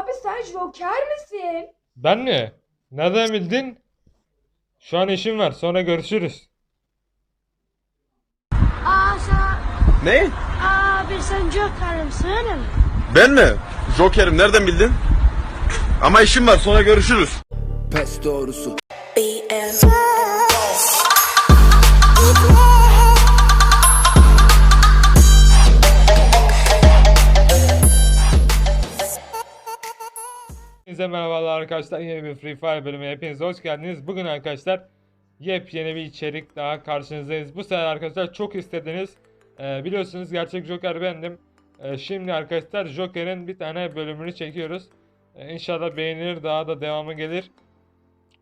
Abi sen Joker misin? Ben mi? Nereden bildin? Şu an işim var. Sonra görüşürüz. Aa sen, Ne? abi sen Joker misin? Ben mi? Joker'im nereden bildin? Ama işim var sonra görüşürüz. Pes doğrusu. Hepinize arkadaşlar. Yeni bir Free Fire bölümüne hepiniz hoş geldiniz. Bugün arkadaşlar yepyeni bir içerik daha karşınızdayız. Bu sefer arkadaşlar çok istediniz. Ee, biliyorsunuz gerçek Joker bendim. Ee, şimdi arkadaşlar Joker'in bir tane bölümünü çekiyoruz. Ee, inşallah beğenilir daha da devamı gelir.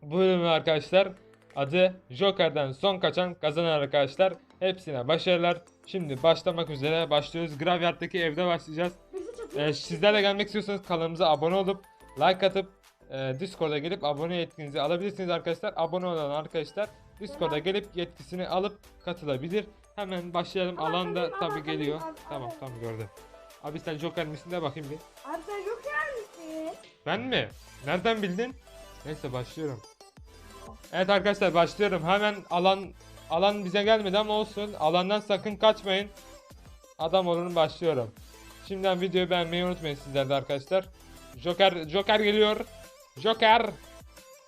Bu bölümün arkadaşlar adı Joker'den son kaçan kazanan arkadaşlar. Hepsine başarılar. Şimdi başlamak üzere başlıyoruz. Graveyard'daki evde başlayacağız. Ee, sizler de gelmek istiyorsanız kanalımıza abone olup like atıp e, Discord'a gelip abone yetkinizi alabilirsiniz arkadaşlar. Abone olan arkadaşlar Discord'a gelip yetkisini alıp katılabilir. Hemen başlayalım. Ama Alan da tabii, geliyor. ama- Tamam ama- tamam gördüm. Abi sen Joker misin de bakayım bir. Abi sen Joker misin? Ben mi? Nereden bildin? Neyse başlıyorum. Evet arkadaşlar başlıyorum. Hemen alan alan bize gelmedi ama olsun. Alandan sakın kaçmayın. Adam olun başlıyorum. Şimdiden videoyu beğenmeyi unutmayın sizler de arkadaşlar. Joker Joker geliyor. Joker.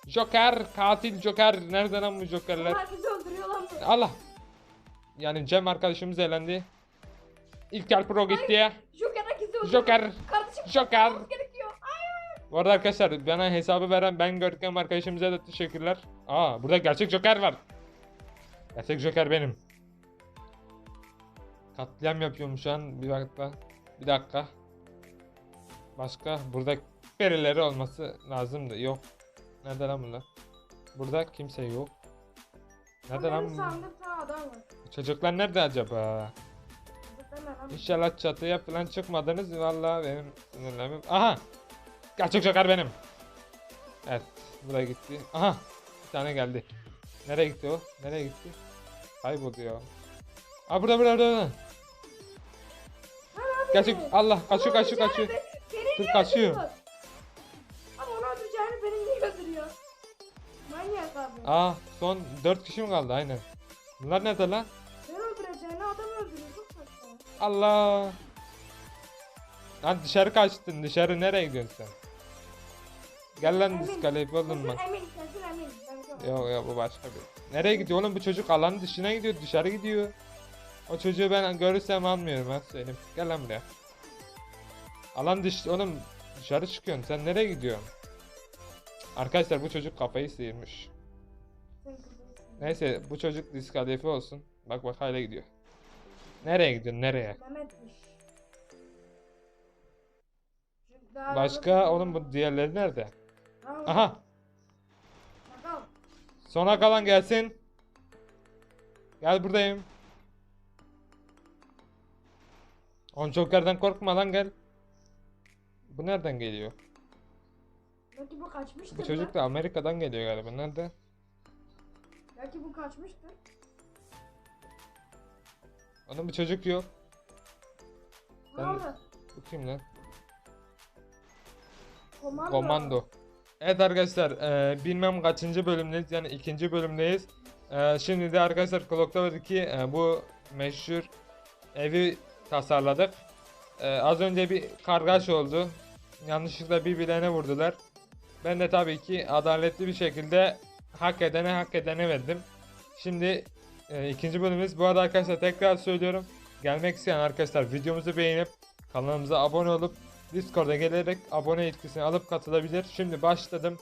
Joker katil Joker. Nerede lan bu Jokerler? Herkesi öldürüyor lan bu. Allah. Yani Cem arkadaşımız elendi. İlker Pro gitti. Joker herkesi öldürüyor. Joker. Kardeşim Joker. gerekiyor. Bu arada arkadaşlar bana hesabı veren ben Görkem arkadaşımıza da teşekkürler. Aa burada gerçek Joker var. Gerçek Joker benim. Katliam yapıyorum şu an bir dakika. Bir dakika. Başka burada birileri olması lazımdı. Yok. Nerede lan bunlar? Burada kimse yok. Nerede lan? bu- sandığım tane adam var. Çocuklar nerede acaba? Lan? İnşallah çatıya falan çıkmadınız. Vallahi benim sinirlerim. Aha! Gerçek Joker benim. Evet. Buraya gitti. Aha! Bir tane geldi. Nereye gitti o? Nereye gitti? Kayboldu ya. Aa burada burada burada. Gerçek Allah kaçıyor kaçıyor kaçıyor. Dur, kaçıyor. Aa son 4 kişi mi kaldı aynen. Bunlar nerede lan? Sen öldüreceğini adam öldürüyor. Çok saçma. Allah! Lan dışarı kaçtın. Dışarı nereye gidiyorsun sen? Gel lan diskalifiye oldun bak. emin. Kesin emin. Ben Yok yok bu başka bir. Nereye gidiyor oğlum bu çocuk alanın dışına gidiyor dışarı gidiyor. O çocuğu ben görürsem almıyorum ha söyleyeyim. Gel lan buraya. Alan dış oğlum dışarı çıkıyorsun sen nereye gidiyorsun? Arkadaşlar bu çocuk kafayı sıyırmış. Neyse bu çocuk diskalifiye olsun. Bak bak hala gidiyor. Nereye gidiyorsun nereye? Mehmet'miş. Daha Başka oğlum bu diğerleri nerede? Tamam. Aha Bakalım. sona kalan gelsin. Gel buradayım. On Joker'den korkma lan gel. Bu nereden geliyor? Belki bu kaçmıştır. Bu çocuk da Amerika'dan geliyor galiba. Nerede? Belki bu kaçmıştır. Onun bir çocuk yok. Ben-? Bu kim lan? Komando. Komando. Evet arkadaşlar e, bilmem kaçıncı bölümdeyiz yani ikinci bölümdeyiz. E, şimdi de arkadaşlar Clock Tower 2 e, bu meşhur evi tasarladık. E, az önce bir kargaş oldu. Yanlışlıkla birbirlerine vurdular. Ben de tabii ki adaletli bir şekilde hak edene hak edene verdim. Şimdi e, ikinci bölümümüz. Bu arada arkadaşlar tekrar söylüyorum. Gelmek isteyen arkadaşlar videomuzu beğenip kanalımıza abone olup Discord'a gelerek abone yetkisini alıp katılabilir. Şimdi başladım.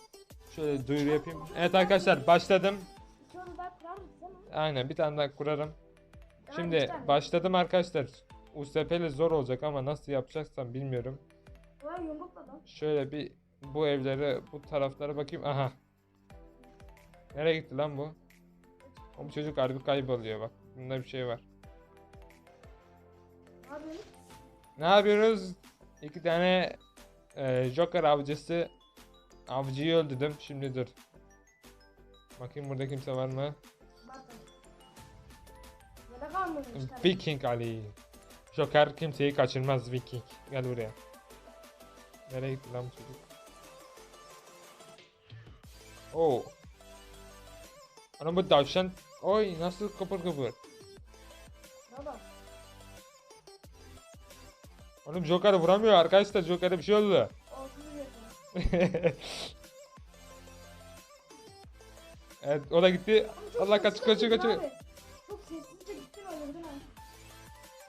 Şöyle duyuru yapayım. Evet arkadaşlar başladım. Aynen bir tane daha kurarım. Şimdi başladım arkadaşlar. USP'li zor olacak ama nasıl yapacaksam bilmiyorum. Şöyle bir bu evlere bu taraflara bakayım. Aha. Nereye gitti lan bu? O bu çocuk harbi kayboluyor bak. Bunda bir şey var. Ne yapıyorsun? Ne yapıyoruz? İki tane e, Joker avcısı avcıyı öldürdüm. Şimdi dur. Bakayım burada kimse var mı? Viking Ali. Joker kimseyi kaçırmaz Viking. Gel buraya. Nereye gitti lan bu çocuk? Oo. Ana bu tavşan. Oy nasıl kıpır kıpır. Bak. Oğlum Joker vuramıyor arkadaşlar. Joker'e bir şey oldu. Evet o da gitti. Allah kaç kaçıyor. abi. Çok sessizce gittin öldürdün ha.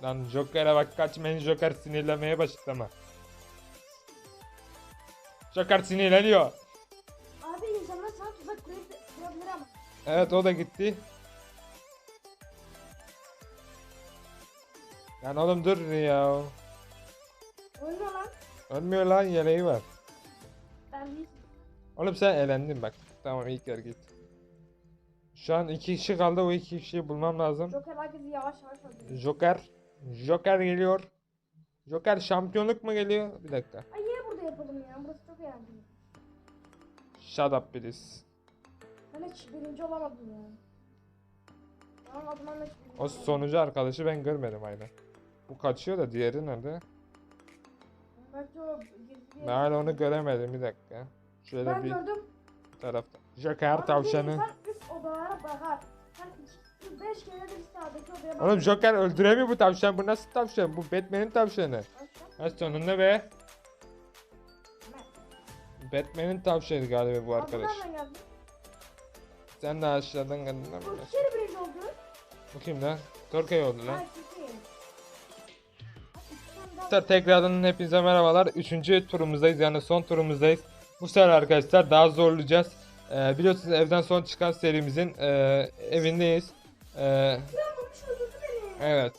Lan Joker'e bak kaçmayın Joker sinirlenmeye başladı ama. Joker sinirleniyor. Evet o da gitti. Lan oğlum dur ya. Ölüyor lan. Ölmüyor lan yeleği var. Ben bir Oğlum sen elendin bak. Tamam ilk yer git. Şu an iki kişi kaldı o iki kişiyi bulmam lazım. Joker herkesi yavaş yavaş öldürüyor. Joker. Joker geliyor. Joker şampiyonluk mu geliyor? Bir dakika. Ay yine burada yapalım ya. Burası çok eğlenceli. Shut up please. Hiç birinci olamadım ya. Tamam o zaman da hiç birinci O sonucu arkadaşı ben görmedim aynen. Bu kaçıyor da diğeri nerede? Belki o gizli bir Ben hala onu göremedim bir dakika. Şöyle Ben bir gördüm. tarafta. Joker tavşanı. insan üst odalara bakar. Sen iki, beş kere de bir sağdaki odaya bak. Oğlum Joker öldüremiyor bu tavşan. Bu nasıl tavşan? Bu Batman'in tavşanı. Ha sonunda be. Batman'in tavşanı galiba bu arkadaş. Nereden geldin? Sen de geldin lan. Bu iki kere birinci oldu. Bu kim lan? Torkay oldu lan. Ha iki. Arkadaşlar tekrardan hepinize merhabalar. Üçüncü turumuzdayız yani son turumuzdayız. Bu sefer arkadaşlar daha zorlayacağız. Ee, biliyorsunuz evden son çıkan serimizin e, evindeyiz. Ee, beni. evet.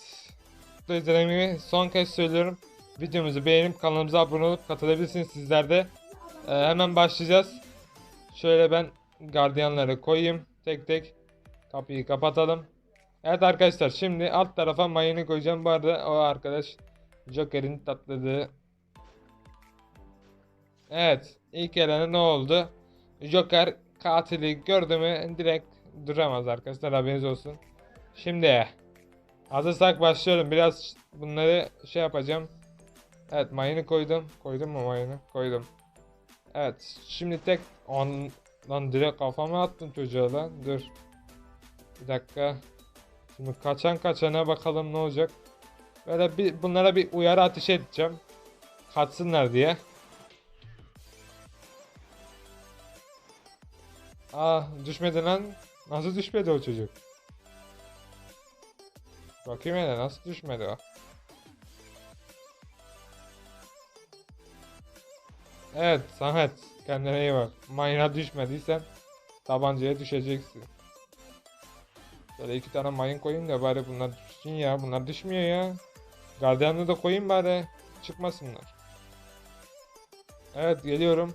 Gibi son kez söylüyorum. Videomuzu beğenip kanalımıza abone olup katılabilirsiniz sizler de. Ee, hemen başlayacağız. Şöyle ben gardiyanları koyayım. Tek tek kapıyı kapatalım. Evet arkadaşlar şimdi alt tarafa mayını koyacağım. Bu arada o arkadaş Joker'in tatladığı. Evet ilk elene ne oldu? Joker katili gördü mü direkt duramaz arkadaşlar haberiniz olsun. Şimdi hazırsak başlıyorum. Biraz bunları şey yapacağım. Evet mayını koydum. Koydum mu mayını? Koydum. Evet şimdi tek on lan direkt kafama attım çocuğa lan. Dur. Bir dakika. Şimdi kaçan kaçana bakalım ne olacak. Böyle bir bunlara bir uyarı ateş edeceğim. Kaçsınlar diye. Aa düşmedi lan. Nasıl düşmedi o çocuk? Bakayım hele nasıl düşmedi o. Evet Samet kendine iyi bak. Mayına düşmediysen tabancaya düşeceksin. Şöyle iki tane mayın koyayım da bari bunlar düşsün ya. Bunlar düşmüyor ya. Gardiyanı da koyayım bari. Çıkmasınlar. Evet geliyorum.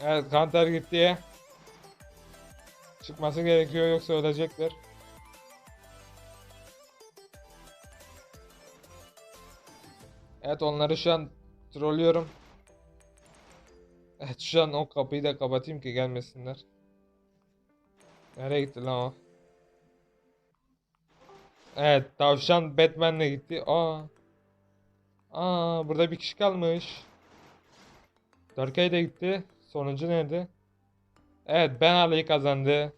Evet kanter gitti. Çıkması gerekiyor yoksa ölecekler. Evet onları şu an trollüyorum. Evet şu an o kapıyı da kapatayım ki gelmesinler. Nereye gitti lan o? Evet tavşan Batman'le gitti. Aa. Aa burada bir kişi kalmış. Dörkey de gitti. Sonuncu nerede? Evet Ben Ali kazandı.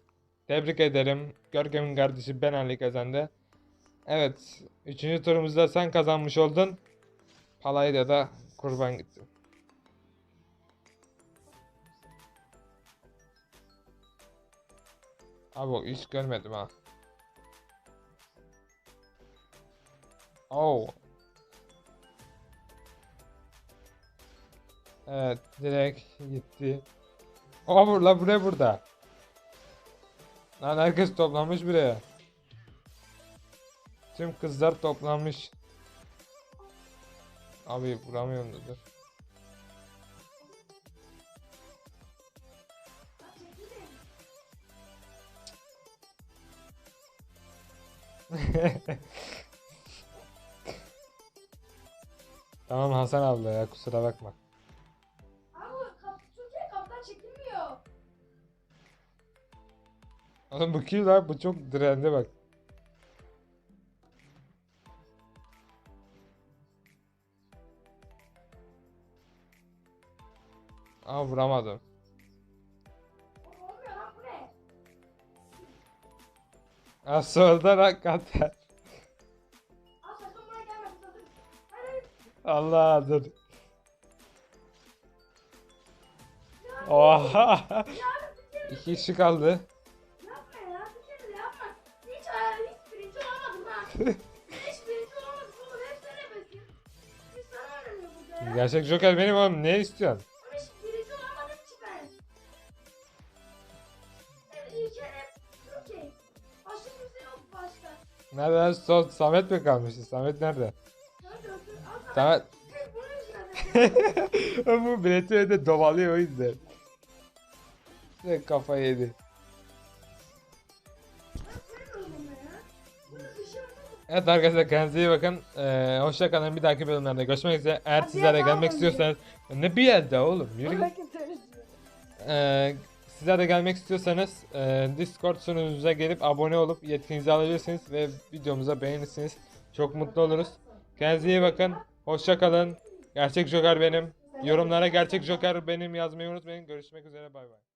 Tebrik ederim. Görkem'in kardeşi Ben Ali kazandı. Evet. Üçüncü turumuzda sen kazanmış oldun. Palayda da kurban gitti. Abi o hiç görmedim ha. Oh. Evet direkt gitti. Aa bu la buraya burada. Lan herkes toplanmış buraya. Tüm kızlar toplanmış. Abi vuramıyorum da dur. tamam Hasan abla ya kusura bakma. Abi kap, Türkiye kaptan çekilmiyor. Oğlum bu kim lan? Bu çok direndi bak. Olamadım. Oğlum hep sen ebesin. Hiç sana oynamıyor burada ya. Gerçek Joker benim oğlum. Ne istiyorsun? Başka. Nerede? Sol Samet mi kalmıştı? Samet nerede? Samet. Bu bileti öyle domalıyor o yüzden. Direkt kafayı yedi. Evet arkadaşlar kendinize iyi bakın. Ee, hoşça kalın. Bir dahaki bölümlerde görüşmek üzere. Eğer Hadi sizler de ya, gelmek istiyorsanız ne bir yerde oğlum yürü. Ee, sizler de gelmek istiyorsanız e, Discord sunucumuza gelip abone olup yetkinizi alabilirsiniz ve videomuza beğenirsiniz. Çok mutlu oluruz. Kendinize iyi bakın. Hoşça kalın. Gerçek Joker benim. Yorumlara gerçek Joker benim yazmayı unutmayın. Görüşmek üzere. Bay bay.